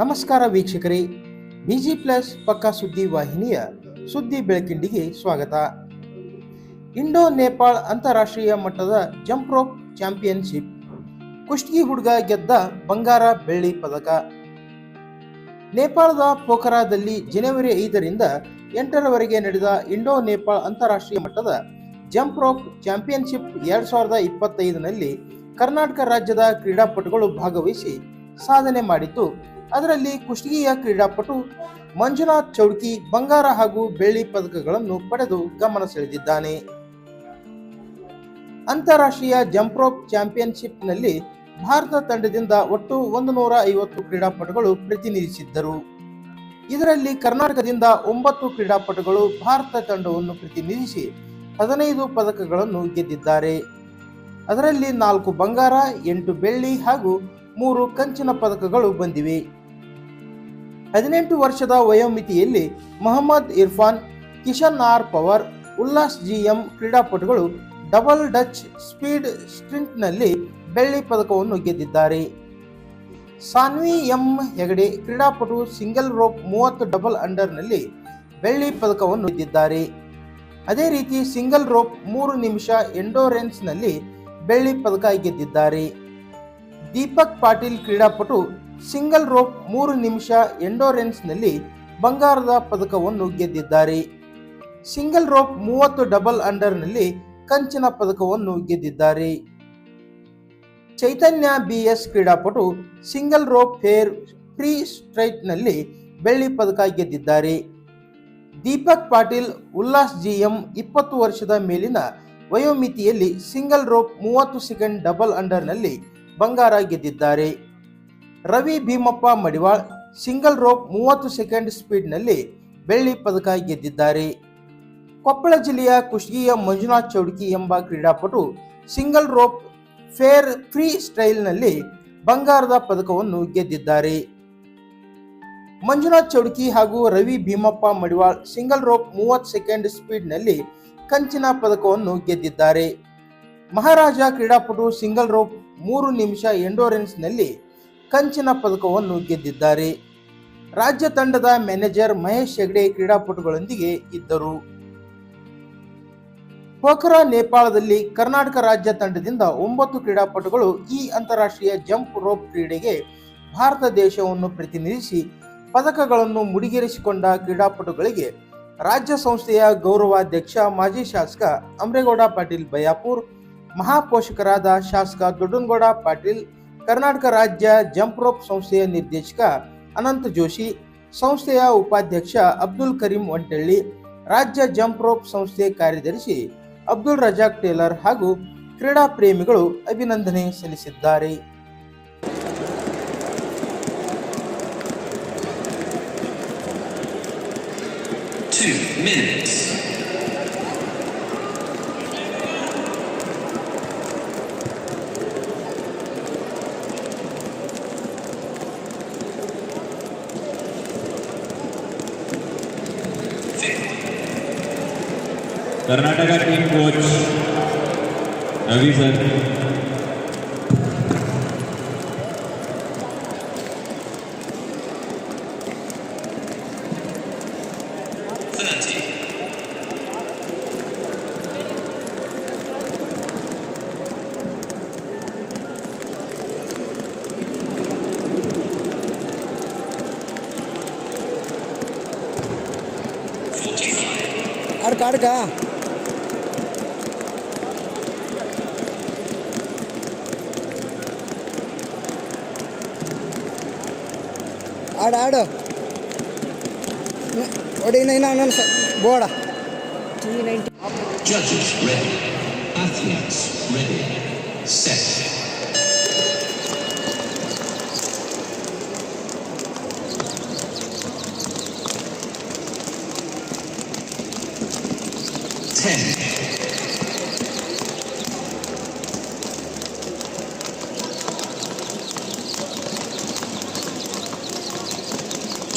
ನಮಸ್ಕಾರ ವೀಕ್ಷಕರೇ. Busy plus ಪಕ್ಕಾ ಸುದ್ದಿ ವಾಹಿನಿಯ ಸುದ್ದಿ ಬೆಳಕಿಂಡಿಗೆ ಸ್ವಾಗತ. ಇಂಡೋ ನೇಪಾಳ ಅಂತಾರಾಷ್ಟ್ರೀಯ ಮಟ್ಟದ ಜಂಪ್ ರೋಪ್ ಚಾಂಪಿಯನ್ಶಿಪ್. ಕುಷ್ಟಗಿ ಹುಡುಗ ಗೆದ್ದ ಬಂಗಾರ ಬೆಳ್ಳಿ ಪದಕ. ನೇಪಾಳದ ಪೋಖರಾದಲ್ಲಿ ಜನವರಿ ಐದರಿಂದ ಎಂಟರವರೆಗೆ ನಡೆದ ಇಂಡೋ ನೇಪಾಳ ಅಂತಾರಾಷ್ಟ್ರೀಯ ಮಟ್ಟದ ಜಂಪ್ ರೋಪ್ ಚಾಂಪಿಯನ್ಶಿಪ್ ಎರಡ್ ಸಾವಿರದ ಇಪ್ಪತ್ತೈದನಲ್ಲಿ ಕರ್ನಾಟಕ ರಾಜ್ಯದ ಕ್ರೀಡಾಪಟುಗಳು ಭಾಗವಹಿಸಿ ಸಾಧನೆ ಮಾಡಿದ್ದು ಅದರಲ್ಲಿ ಕುಷ್ಟಗಿಯ ಕ್ರೀಡಾಪಟು ಮಂಜುನಾಥ್ ಚೌಡ್ಕಿ, ಬಂಗಾರ ಹಾಗೂ ಬೆಳ್ಳಿ ಪದಕಗಳನ್ನು ಪಡೆದು ಗಮನ ಸೆಳೆದಿದ್ದಾನೆ. ಅಂತಾರಾಷ್ಟ್ರೀಯ ಜಂಪ್ ರೋಪ್ ಚಾಂಪಿಯನ್ಶಿಪ್ನಲ್ಲಿ ಭಾರತ ತಂಡದಿಂದ ಒಟ್ಟು ಒಂದು ನೂರ ಐವತ್ತು ಕ್ರೀಡಾಪಟುಗಳು ಪ್ರತಿನಿಧಿಸಿದ್ದರು. ಇದರಲ್ಲಿ ಕರ್ನಾಟಕದಿಂದ ಒಂಬತ್ತು ಕ್ರೀಡಾಪಟುಗಳು ಭಾರತ ತಂಡವನ್ನು ಪ್ರತಿನಿಧಿಸಿ ಹದಿನೈದು ಪದಕಗಳನ್ನು ಗೆದ್ದಿದ್ದಾರೆ. ಅದರಲ್ಲಿ ನಾಲ್ಕು ಬಂಗಾರ, ಎಂಟು ಬೆಳ್ಳಿ ಹಾಗೂ ಮೂರು ಕಂಚಿನ ಪದಕಗಳು ಬಂದಿವೆ. ಹದಿನೆಂಟು ವರ್ಷದ ವಯೋಮಿತಿಯಲ್ಲಿ Mohammed Irfan, Kishan R Pawar, Ullas G GM ಕ್ರೀಡಾಪಟುಗಳು ಡಬಲ್ ಡಚ್ ಸ್ಪೀಡ್ ಸ್ಟ್ರಿಂಟ್ನಲ್ಲಿ ಬೆಳ್ಳಿ ಪದಕವನ್ನು ಗೆದ್ದಿದ್ದಾರೆ. ಸಾನ್ವಿ ಎಂ ಹೆಗಡೆ ಕ್ರೀಡಾಪಟು ಸಿಂಗಲ್ ರೋಪ್ ಮೂವತ್ತು ಡಬಲ್ ಅಂಡರ್ನಲ್ಲಿ ಬೆಳ್ಳಿ ಪದಕವನ್ನು ಗೆದ್ದಿದ್ದಾರೆ. ಅದೇ ರೀತಿ ಸಿಂಗಲ್ ರೋಪ್ ಮೂರು ನಿಮಿಷ ಎಂಡೋರೆನ್ಸ್ನಲ್ಲಿ ಬೆಳ್ಳಿ ಪದಕ ಗೆದ್ದಿದ್ದಾರೆ. ದೀಪಕ್ ಪಾಟೀಲ್ ಕ್ರೀಡಾಪಟು ಸಿಂಗಲ್ ರೋಪ್ ಮೂರು ನಿಮಿಷ ಎಂಡೋರೆನ್ಸ್ನಲ್ಲಿ ಬಂಗಾರದ ಪದಕವನ್ನು ಗೆದ್ದಿದ್ದಾರೆ. ಸಿಂಗಲ್ ರೋಪ್ ಮೂವತ್ತು ಡಬಲ್ ಅಂಡರ್ನಲ್ಲಿ ಕಂಚಿನ ಪದಕವನ್ನು ಗೆದ್ದಿದ್ದಾರೆ. ಚೈತನ್ಯ ಬಿ ಎಸ್ ಕ್ರೀಡಾಪಟು ಸಿಂಗಲ್ ರೋಪ್ ಫೇರ್ ಫ್ರೀ ಸ್ಟ್ರೈಟ್ನಲ್ಲಿ ಬೆಳ್ಳಿ ಪದಕ ಗೆದ್ದಿದ್ದಾರೆ. ದೀಪಕ್ ಪಾಟೀಲ್, ಉಲ್ಲಾಸ್ ಜಿಎಂ ಇಪ್ಪತ್ತು ವರ್ಷದ ಮೇಲಿನ ವಯೋಮಿತಿಯಲ್ಲಿ ಸಿಂಗಲ್ ರೋಪ್ ಮೂವತ್ತು ಸೆಕೆಂಡ್ ಡಬಲ್ ಅಂಡರ್ನಲ್ಲಿ ಬಂಗಾರ ಗೆದ್ದಿದ್ದಾರೆ. ರವಿ ಭೀಮಪ್ಪ ಮಡಿವಾಳ್ ಸಿಂಗಲ್ ರೋಪ್ ಮೂವತ್ತು ಸೆಕೆಂಡ್ ಸ್ಪೀಡ್ನಲ್ಲಿ ಬೆಳ್ಳಿ ಪದಕ ಗೆದ್ದಿದ್ದಾರೆ. ಕೊಪ್ಪಳ ಜಿಲ್ಲೆಯ ಕುಷ್ಟಗಿಯ ಮಂಜುನಾಥ್ ಚೌಡ್ಕಿ ಎಂಬ ಕ್ರೀಡಾಪಟು ಸಿಂಗಲ್ ರೋಪ್ ಫೇರ್ ಫ್ರೀ ಸ್ಟೈಲ್ನಲ್ಲಿ ಬಂಗಾರದ ಪದಕವನ್ನು ಗೆದ್ದಿದ್ದಾರೆ. ಮಂಜುನಾಥ್ ಚೌಡ್ಕಿ ಹಾಗೂ ರವಿ ಭೀಮಪ್ಪ ಮಡಿವಾಳ್ ಸಿಂಗಲ್ ರೋಪ್ ಮೂವತ್ತು ಸೆಕೆಂಡ್ ಸ್ಪೀಡ್ನಲ್ಲಿ ಕಂಚಿನ ಪದಕವನ್ನು ಗೆದ್ದಿದ್ದಾರೆ. ಮಹಾರಾಜ ಕ್ರೀಡಾಪಟು ಸಿಂಗಲ್ ರೋಪ್ ಮೂರು ನಿಮಿಷ ಎಂಡೋರೆನ್ಸ್ನಲ್ಲಿ ಕಂಚಿನ ಪದಕವನ್ನು ಗೆದ್ದಿದ್ದಾರೆ. ರಾಜ್ಯ ತಂಡದ ಮ್ಯಾನೇಜರ್ ಮಹೇಶ್ ಹೆಗ್ಡೆ ಕ್ರೀಡಾಪಟುಗಳೊಂದಿಗೆ ಇದ್ದರು. ಪೋಖರಾ ನೇಪಾಳದಲ್ಲಿ ಕರ್ನಾಟಕ ರಾಜ್ಯ ತಂಡದಿಂದ ಒಂಬತ್ತು ಕ್ರೀಡಾಪಟುಗಳು ಈ ಅಂತಾರಾಷ್ಟ್ರೀಯ ಜಂಪ್ ರೋಪ್ ಕ್ರೀಡೆಗೆ ಭಾರತ ದೇಶವನ್ನು ಪ್ರತಿನಿಧಿಸಿ ಪದಕಗಳನ್ನು ಮುಡಿಗೇರಿಸಿಕೊಂಡ ಕ್ರೀಡಾಪಟುಗಳಿಗೆ ರಾಜ್ಯ ಸಂಸ್ಥೆಯ ಗೌರವಾಧ್ಯಕ್ಷ, ಮಾಜಿ ಶಾಸಕ ಅಮ್ರೇಗೌಡ ಪಾಟೀಲ್ ಬಯಾಪುರ್, ಮಹಾಪೋಷಕರಾದ ಶಾಸಕ ದೊಡ್ಡನಗೌಡ ಪಾಟೀಲ್ ಕರ್ನಾಟಕ ರಾಜ್ಯ ಜಂಪ್ ರೋಪ್ ಸಂಸ್ಥೆಯ ನಿರ್ದೇಶಕ ಅನಂತ ಜೋಶಿ, ಸಂಸ್ಥೆಯ ಉಪಾಧ್ಯಕ್ಷ ಅಬ್ದುಲ್ ಕರೀಂ ಒಂಟಳ್ಳಿ ರಾಜ್ಯ ಜಂಪ್ ರೋಪ್ ಸಂಸ್ಥೆ ಕಾರ್ಯದರ್ಶಿ ಅಬ್ದುಲ್ ರಜಾಕ್ ಟೇಲರ್ ಹಾಗೂ ಕ್ರೀಡಾ ಪ್ರೇಮಿಗಳು ಅಭಿನಂದನೆ ಸಲ್ಲಿಸಿದ್ದಾರೆ two minutes. Karnataka team coach Ravi sir. Car का ಆಡು ಆಡು ಒಡಿ ಇನ್ನ ಇನ್ನ ಇನ್ನೊಂದು ಬೋಡ Judges ready. Athletes ready. Set. Ten.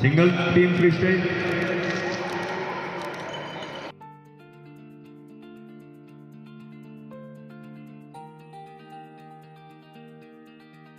single team freestyle.